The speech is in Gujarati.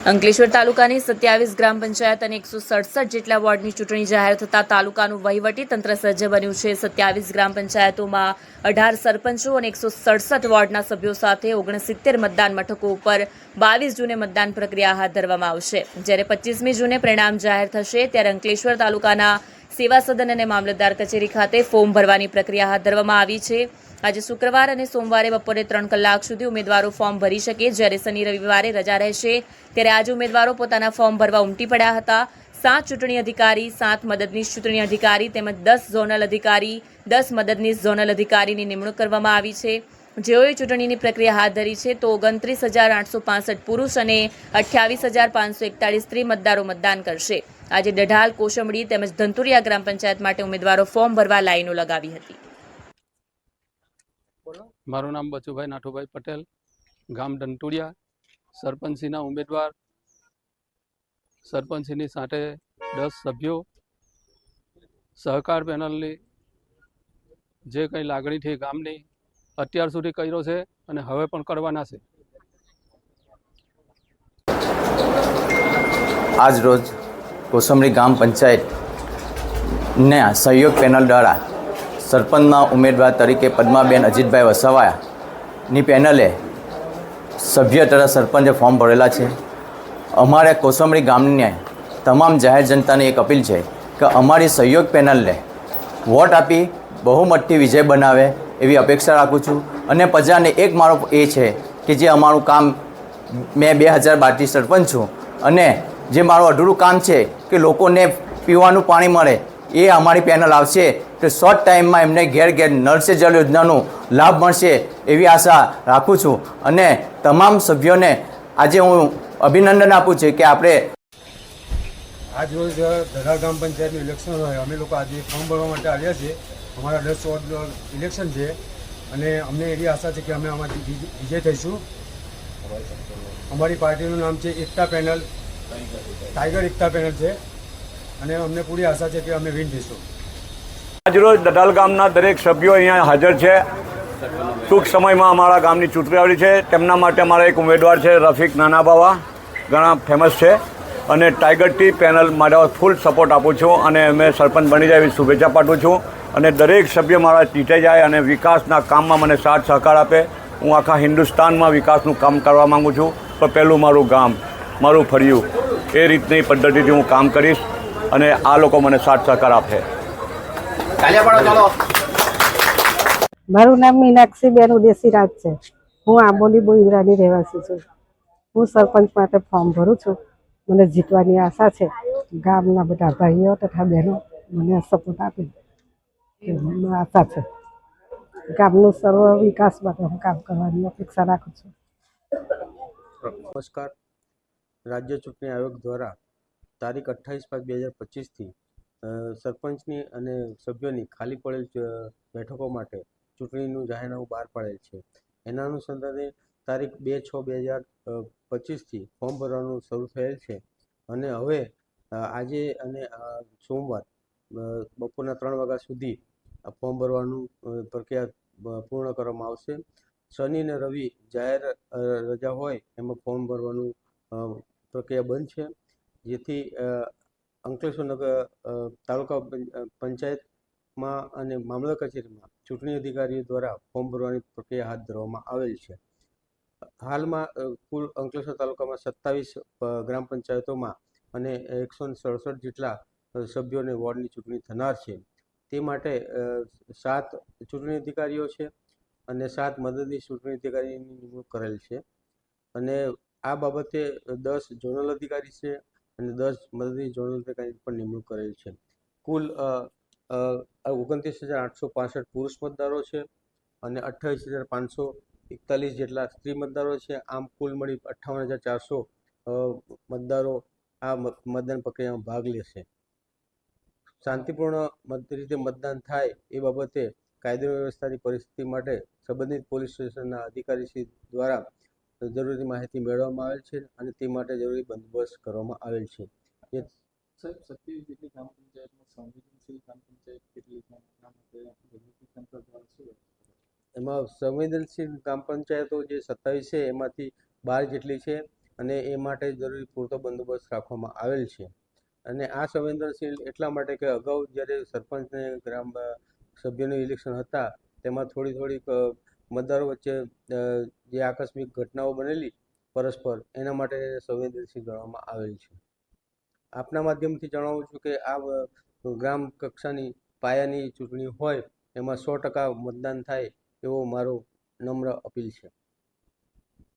અંકલેશ્વર તાલુકાની સત્યાવીસ ગ્રામ પંચાયત અને એકસો સડસઠ જેટલા વોર્ડની ચૂંટણી જાહેર થતાં તાલુકાનું વહીવટી તંત્ર સજ્જ બન્યું છે. સત્યાવીસ ગ્રામ પંચાયતોમાં અઢાર સરપંચો અને એકસો સડસઠ વોર્ડના સભ્યો સાથે ઓગણસિત્તેર મતદાન મથકો ઉપર બાવીસ જૂને મતદાન પ્રક્રિયા હાથ ધરવામાં આવશે. જ્યારે પચીસમી જૂને પરિણામ જાહેર થશે, ત્યારે અંકલેશ્વર તાલુકાના સેવા સદન અને મામલતદાર કચેરી ખાતે ફોર્મ ભરવાની પ્રક્રિયા હાથ ધરવામાં આવી છે. આજે શુક્રવાર અને સોમવારે બપોરે ત્રણ કલાક સુધી ઉમેદવારો ફોર્મ ભરી શકે. જ્યારે શનિ, રવિવારે રજા રહેશે, ત્યારે આજે ઉમેદવારો પોતાના ફોર્મ ભરવા ઉમટી પડ્યા હતા. સાત ચૂંટણી અધિકારી, સાત મદદનીશ ચૂંટણી અધિકારી તેમજ દસ ઝોનલ અધિકારી, દસ મદદનીશ ઝોનલ અધિકારીની નિમણૂક કરવામાં આવી છે. જેઓએ ચૂંટણીની પ્રક્રિયા હાથ ધરી છે તો ઓગણત્રીસ હજાર આઠસો પાસઠ પુરુષ અને અઠ્યાવીસ હજાર પાંચસો એકતાળીસ સ્ત્રી મતદારો મતદાન કરશે. આજે ડઢાલ, કોશમડી તેમજ ધંતુરિયા ગ્રામ પંચાયત માટે ઉમેદવારો ફોર્મ ભરવા લાઈનો લગાવી હતી. મારું નામ બચુભાઈ નાઠુભાઈ પટેલ, ગામ ડંટુડિયા. સરપંચીના ઉમેદવાર, સરપંચીની સાથે દસ સભ્યો. સહકાર પેનલની જે કંઈ લાગણી થઈ ગામની અત્યાર સુધી કર્યો છે અને હવે પણ કરવાના છે. આજ રોજ ગામ ગ્રામ પંચાયતના સહયોગ પેનલ દ્વારા સરપંચના ઉમેદવાર તરીકે પદ્માબેન અજીતભાઈ વસાવાની પેનલે સભ્ય તથા સરપંચે ફોર્મ ભરેલા છે. અમારે કોસંબરી ગામને તમામ જાહેર જનતાને એક અપીલ છે કે અમારી સહયોગ પેનલને વોટ આપી બહુમતથી વિજય બનાવે એવી અપેક્ષા રાખું છું. અને પ્રજાને એક મારો એ છે કે જે અમારું કામ મેં બે હજાર બારથી સરપંચ છું અને જે મારું અધૂરું કામ છે કે લોકોને પીવાનું પાણી મળે એ અમારી પેનલ આવશે તો શોર્ટ ટાઈમમાં એમને ઘેર ઘેર નળ સે જલ યોજનાનો લાભ મળશે એવી આશા રાખું છું. અને તમામ સભ્યોને આજે હું અભિનંદન આપું છું કે આપણે આજ રોજ ધરા ગ્રામ પંચાયતનું ઇલેક્શન હોય. અમે લોકો આજે ફોર્મ ભરવા માટે આવ્યા છીએ. અમારા દસ વોર્ડ ઇલેક્શન છે. અને અમને એવી આશા છે કે અમે આમાંથી વિજ- વિજય થઈશું. અમારી પાર્ટીનું નામ છે Ekta panel. Tiger Ekta. Panel છે. અને અમને પૂરી આશા છે કે અમે વિન થઈશું. આજરોજ દડાલ ગામના દરેક સભ્યો અહીંયા હાજર છે. ટૂંક સમયમાં અમારા ગામની ચૂંટણી આવી છે. તેમના માટે અમારા એક ઉમેદવાર છે, રફીક નાના બાવા ઘણા ફેમસ છે. અને ટાઈગર ટી પેનલ મારા ફૂલ સપોર્ટ આપું છું અને અમે સરપંચ બની જાય એવી શુભેચ્છા પાઠવું છું. અને દરેક સભ્ય મારા જીતે જાય અને વિકાસના કામમાં મને સાથ સહકાર આપે. હું આખા હિન્દુસ્તાનમાં વિકાસનું કામ કરવા માગું છું. પણ પહેલું મારું ગામ, મારું ફળિયું. એ રીતની પદ્ધતિથી હું કામ કરીશ અને આ લોકો મને સાથ સહકાર આપે. મારું નામ મીનાક્ષી બેન ઉદેશી રાજ છે. હું આંબોલી બોઈરાની રહેવાસી છું. હું સરપંચ માટે ફોર્મ ભરું છું. મને જીતવાની આશા છે. ગામના બધા ભાઈઓ તથા બહેનો મને સપોર્ટ આપે. એવી આશા છે. ગામનું સર્વ વિકાસ માટે હું કામ કરવાની અપેક્ષા રાખું છું. નમસ્કાર. રાજ્ય ચૂંટણી આયોગ દ્વારા તારીખ અઠ્ઠાવીસ પાંચ બે હજાર પચીસથી સરપંચની અને સભ્યોની ખાલી પડેલ બેઠકો માટે ચૂંટણીનું જાહેરનામું બહાર પાડેલ છે. એના અનુસંધાને તારીખ બે છ બે હજાર પચીસથી ફોર્મ ભરવાનું શરૂ થયેલ છે. અને હવે આજે અને સોમવાર બપોરના ત્રણ વાગ્યા સુધી ફોર્મ ભરવાનું પ્રક્રિયા પૂર્ણ કરવામાં આવશે. શનિ અને રવિ જાહેર રજા હોય, એમાં ફોર્મ ભરવાનું પ્રક્રિયા બંધ છે. જેથી અંકલેશ્વર નગર તાલુકા પંચાયતમાં અને મામલા કચેરીમાં ચૂંટણી અધિકારીઓ દ્વારા ફોર્મ ભરવાની પ્રક્રિયા હાથ ધરવામાં આવેલ છે. હાલમાં કુલ અંકલેશ્વર તાલુકામાં સત્તાવીસ ગ્રામ પંચાયતોમાં અને એકસો સડસઠ જેટલા સભ્યોને વોર્ડની ચૂંટણી થનાર છે. તે માટે સાત ચૂંટણી અધિકારીઓ છે અને સાત મદદની ચૂંટણી અધિકારીની નિમણૂક કરેલ છે. અને આ બાબતે દસ ઝોનલ અધિકારી છે અને દસ મદદની ઝોનલ અધિકારી પણ નિમણૂક કરેલ છે. કુલ ઓગણત્રીસ હજાર આઠસો પાસઠ પુરુષ મતદારો છે અને અઠ્ઠાવીસ હજાર પાંચસો એકતાલીસ જેટલા સ્ત્રી મતદારો છે. આમ કુલ મળી અઠ્ઠાવન હજાર ચારસો મતદારો આ મતદાન પ્રક્રિયામાં ભાગ લેશે. શાંતિપૂર્ણ રીતે મતદાન થાય એ બાબતે કાયદો વ્યવસ્થાની પરિસ્થિતિ માટે સંબંધિત પોલીસ સ્ટેશનના અધિકારીશ્રી દ્વારા જરૂરી માહિતી મેળવવામાં આવેલ છે અને તે માટે જરૂરી બંદોબસ્ત કરવામાં આવેલ છે. જે સાહેબ સત્યાવીસ જેટલી ગ્રામ પંચાયતમાં સંવેદનશીલ ગ્રામ પંચાયત કેટલી તંત્ર દ્વારા શું એમાં સંવેદનશીલ ગ્રામ પંચાયતો જે સત્તાવીસ છે એમાંથી બાર જેટલી છે અને એ માટે જરૂરી પૂરતો બંદોબસ્ત રાખવામાં આવેલ છે. અને આ સંવેદનશીલ એટલા માટે કે અગાઉ જ્યારે સરપંચને ગ્રામ સભ્યોની ઇલેક્શન હતા તેમાં થોડી થોડીક મતદારો વચ્ચે જે આકસ્મિક ઘટનાઓ બનેલી પરસ્પર, એના માટે સંવેદનશીલ ગણવામાં આવેલ છે. આપના માધ્યમથી જણાવું છું કે આ ગ્રામ કક્ષાની પાયાની ચૂંટણી હોય, એમાં સો ટકા મતદાન થાય એવો મારો નમ્ર અપીલ છે.